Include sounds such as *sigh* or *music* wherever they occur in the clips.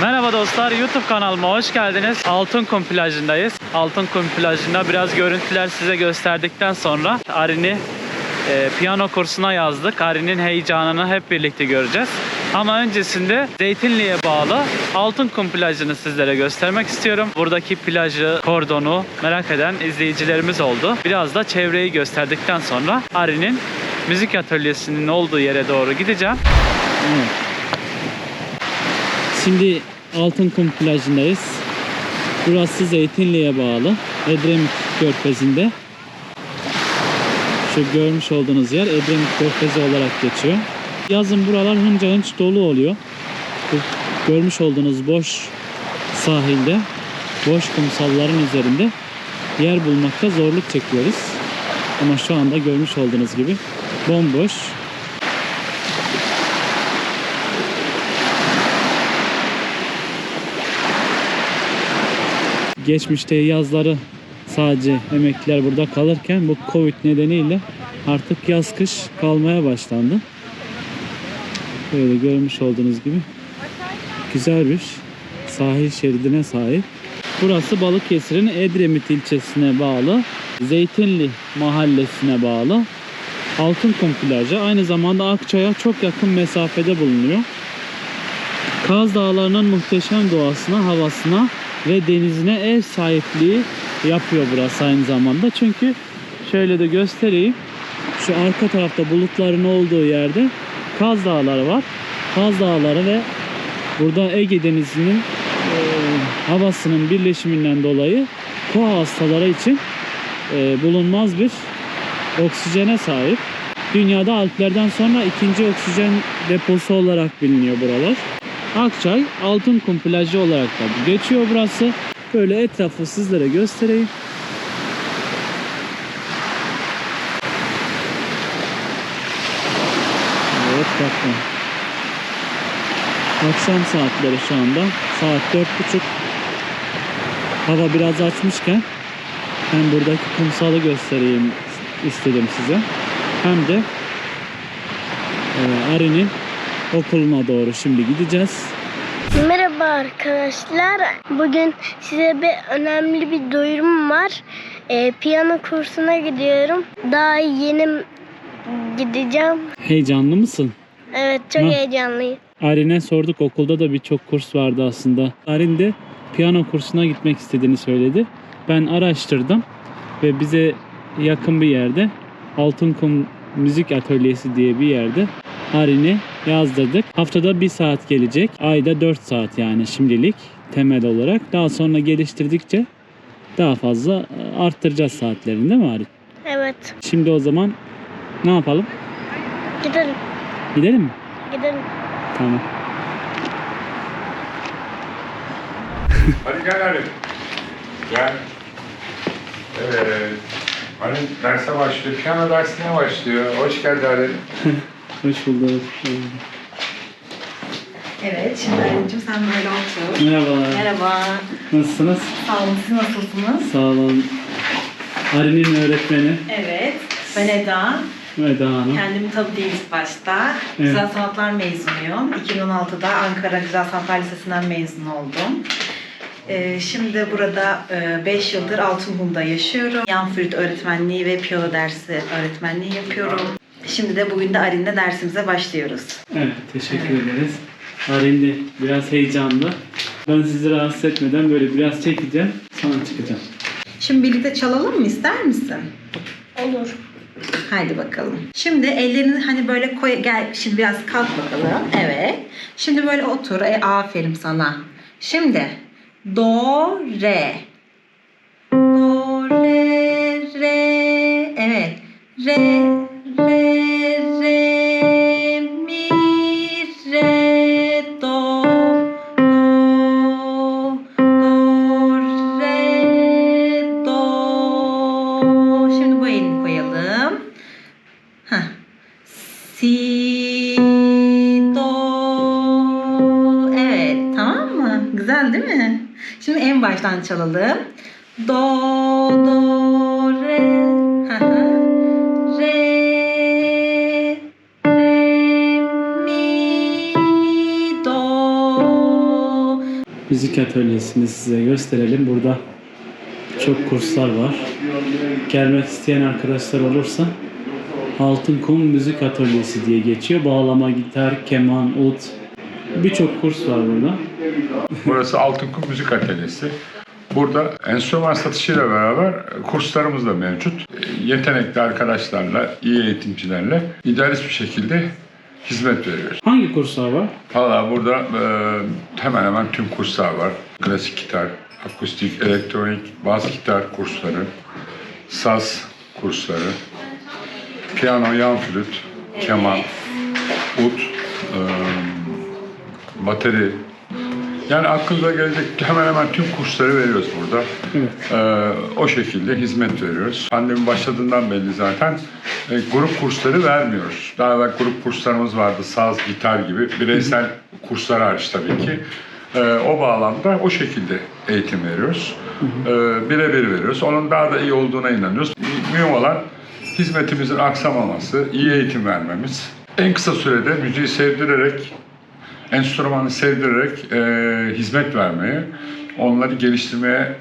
Merhaba dostlar, YouTube kanalıma hoş geldiniz. Altınkum plajındayız. Altınkum plajında biraz görüntüler size gösterdikten sonra Arin'i e, piyano kursuna yazdık. Arin'in heyecanını hep birlikte göreceğiz. Ama öncesinde Zeytinli'ye bağlı Altınkum plajını sizlere göstermek istiyorum. Buradaki plajı, kordonu merak eden izleyicilerimiz oldu. Biraz da çevreyi gösterdikten sonra Arin'in müzik atölyesinin olduğu yere doğru gideceğim. Şimdi Altınkum plajındayız. Burası Zeytinli'ye bağlı. Edremit Körfezi'nde. Şu görmüş olduğunuz yer Edremit Körfezi olarak geçiyor. Yazın buralar hınca hınç dolu oluyor. Bu görmüş olduğunuz boş sahilde, boş kumsalların üzerinde yer bulmakta zorluk çekiyoruz. Ama şu anda görmüş olduğunuz gibi bomboş. Geçmişte yazları sadece emekliler burada kalırken bu Covid nedeniyle artık yaz kış kalmaya başlandı. Böyle görmüş olduğunuz gibi güzel bir sahil şeridine sahip. Burası Balıkesir'in Edremit ilçesine bağlı Zeytinli mahallesine bağlı Altınkum plajı. Aynı zamanda Akçay'a çok yakın mesafede bulunuyor. Kaz Dağları'nın muhteşem doğasına, havasına ve denizine ev sahipliği yapıyor burası aynı zamanda. Çünkü şöyle de göstereyim. Şu arka tarafta bulutların olduğu yerde Kaz Dağları var. Kaz Dağları ve burada Ege Denizi'nin e, havasının birleşiminden dolayı koa hastaları için e, bulunmaz bir oksijene sahip. Dünyada Alplerden sonra ikinci oksijen deposu olarak biliniyor buralar. Akçay Altınkum plajı olarak da geçiyor burası. Böyle etrafı sizlere göstereyim. Evet bakın. Akşam saatleri şu anda. Saat dört buçuk. Hava biraz açmışken hem buradaki kumsalı göstereyim istedim size. Hem de e, Ari'nin okuluna doğru şimdi gideceğiz. Merhaba arkadaşlar. Bugün size bir önemli bir duyurum var. Ee, piyano kursuna gidiyorum. Daha yeni gideceğim. Heyecanlı mısın? Evet çok Ne? heyecanlıyım. Arin'e sorduk okulda da birçok kurs vardı aslında. Arin de piyano kursuna gitmek istediğini söyledi. Ben araştırdım ve bize yakın bir yerde Altınkum Müzik Atölyesi diye bir yerde Arin'i yazdırdık. Haftada bir saat gelecek. Ayda 4 saat yani şimdilik temel olarak. Daha sonra geliştirdikçe daha fazla e, arttıracağız saatlerini değil mi Arin? Evet Şimdi o zaman ne yapalım? gidelim Gidelim mi? gidelim. Tamam. *laughs* Hadi gel hadi. Gel. Evet. Hani derse başlıyor. Piyano dersine başlıyor. Hoş geldin Ali. *laughs* Hoş bulduk. Evet, şimdi anneciğim sen böyle otur. Merhabalar. Merhaba. Nasılsınız? Sağ olun, siz nasılsınız? Sağ olun. Ari'nin öğretmeni Evet, ben Eda. Eda Hanım. Kendimi tanıtayım ilk başta. Evet. Güzel Sanatlar mezunuyum. 2016'da Ankara Güzel Sanatlar Lisesi'nden mezun oldum. Ee, şimdi burada 5 yıldır Altınkum'da yaşıyorum. Yan flüt öğretmenliği ve piyano dersi öğretmenliği yapıyorum. Şimdi de bugün de Arin'de dersimize başlıyoruz. Evet, teşekkür ederiz. Arin de biraz heyecanlı. Ben sizi rahatsız etmeden böyle biraz çekeceğim. Sonra çıkacağım. Şimdi birlikte çalalım mı ister misin? Olur. Haydi bakalım. Şimdi ellerini hani böyle koy gel şimdi biraz kalk bakalım. Evet. Şimdi böyle otur. E, aferin sana. Şimdi do re. Do re re. Evet. Re Si do. Evet, tamam mı? Güzel değil mi? Şimdi en baştan çalalım. Do do re. Re re mi do müzik atölyesini size gösterelim. Burada çok kurslar var. Gelmek isteyen arkadaşlar olursa Altın Kum Müzik Atölyesi diye geçiyor. Bağlama, gitar, keman, ut birçok kurs var burada. Burası Altınkum Müzik Atölyesi. Burada enstrüman satışıyla beraber kurslarımız da mevcut. Yetenekli arkadaşlarla, iyi eğitimcilerle idealist bir şekilde hizmet veriyoruz. Hangi kurslar var? Valla burada e, hemen hemen tüm kurslar var. Klasik gitar, akustik, elektronik, bas gitar kursları, saz kursları, piyano, yan flüt, keman, ut, e, bateri. Yani aklınıza gelecek hemen hemen tüm kursları veriyoruz burada. E, o şekilde hizmet veriyoruz. Pandemi başladığından belli zaten e, grup kursları vermiyoruz. Daha evvel grup kurslarımız vardı, saz, gitar gibi. Bireysel kurslar hariç tabii ki. E, o bağlamda o şekilde eğitim veriyoruz. E, birebir veriyoruz. Onun daha da iyi olduğuna inanıyoruz. Mühim olan hizmetimizin aksamaması, iyi eğitim vermemiz. En kısa sürede müziği sevdirerek, enstrümanı sevdirerek e, hizmet vermeye, onları geliştirmeye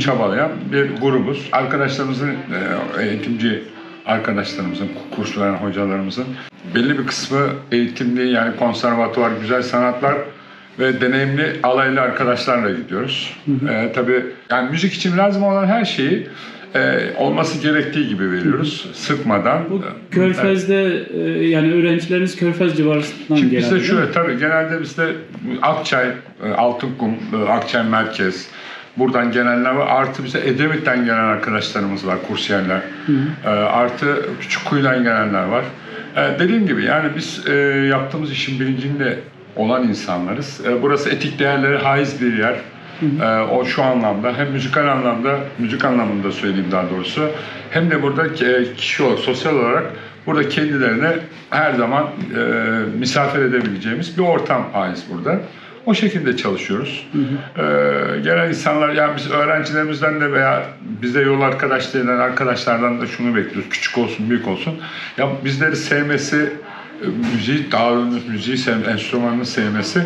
çabalayan bir grubuz. Arkadaşlarımızın, e, eğitimci arkadaşlarımızın, kurs veren hocalarımızın belli bir kısmı eğitimli yani konservatuvar, güzel sanatlar ve deneyimli alaylı arkadaşlarla gidiyoruz. E, tabii yani müzik için lazım olan her şeyi e, olması gerektiği gibi veriyoruz. Sıkmadan. Bu Evet. Körfez'de e, yani öğrencileriniz Körfez civarından Şimdi gelen. bizde şöyle tabii genelde bizde Akçay, e, Altınkum, e, Akçay Merkez buradan gelenler var. Artı bize Edemit'ten gelen arkadaşlarımız var, kursiyerler. E, Artı Küçükkuyu'dan gelenler var. E, Dediğim gibi yani biz e, yaptığımız işin bilincinde olan insanlarız. E, Burası etik değerlere haiz bir yer. E, o şu anlamda hem müzikal anlamda, müzik anlamında söyleyeyim daha doğrusu hem de burada kişi olarak, sosyal olarak burada kendilerine her zaman e, misafir edebileceğimiz bir ortam haiz burada. O şekilde çalışıyoruz. E, gelen insanlar, yani biz öğrencilerimizden de veya bize yol arkadaşlarından, arkadaşlardan da şunu bekliyoruz. Küçük olsun, büyük olsun. Ya bizleri sevmesi, müziği, doğrusu müziği sevmesi, enstrümanını sevmesi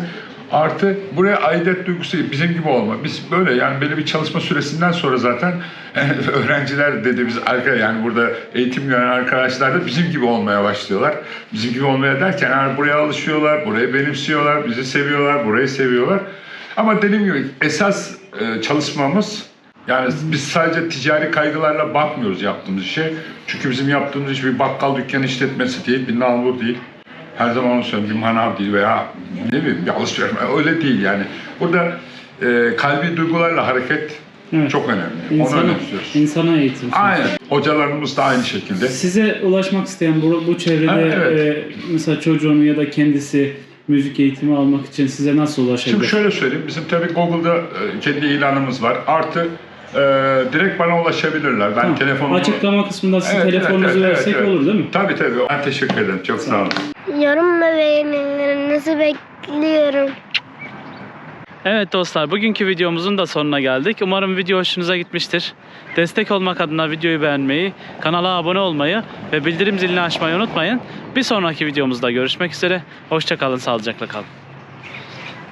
Artı buraya aidet duygusu bizim gibi olma. Biz böyle yani belli bir çalışma süresinden sonra zaten *laughs* öğrenciler dediğimiz arka yani burada eğitim gören arkadaşlar da bizim gibi olmaya başlıyorlar. Bizim gibi olmaya derken yani buraya alışıyorlar, burayı benimsiyorlar, bizi seviyorlar, burayı seviyorlar. Ama dediğim gibi esas e, çalışmamız yani biz sadece ticari kaygılarla bakmıyoruz yaptığımız işe. Çünkü bizim yaptığımız iş bir bakkal dükkanı işletmesi değil, bir nalbur değil. Her zaman onu söylüyorum, bir manav değil veya ne bileyim bir alışveriş, öyle değil yani. Burada e, kalbi duygularla hareket Evet. çok önemli. Onu İnsana, önemsiyoruz. insana eğitim. Aynen. Hocalarımız da aynı şekilde. Size ulaşmak isteyen bu, bu çevrede Ha, evet. e, mesela çocuğunu ya da kendisi müzik eğitimi almak için size nasıl ulaşabilir? Şimdi şöyle söyleyeyim, bizim tabii Google'da e, kendi ilanımız var. Artı e, direkt bana ulaşabilirler. Ben Tamam. telefonumu... Açıklama kısmında sizin Evet, telefonunuzu evet, evet, versek evet. olur değil mi? Tabii tabii. Ben teşekkür ederim. Çok sağ olun. Yorum ve beğenilerinizi bekliyorum. Evet dostlar bugünkü videomuzun da sonuna geldik. Umarım video hoşunuza gitmiştir. Destek olmak adına videoyu beğenmeyi, kanala abone olmayı ve bildirim zilini açmayı unutmayın. Bir sonraki videomuzda görüşmek üzere. Hoşçakalın, sağlıcakla kalın.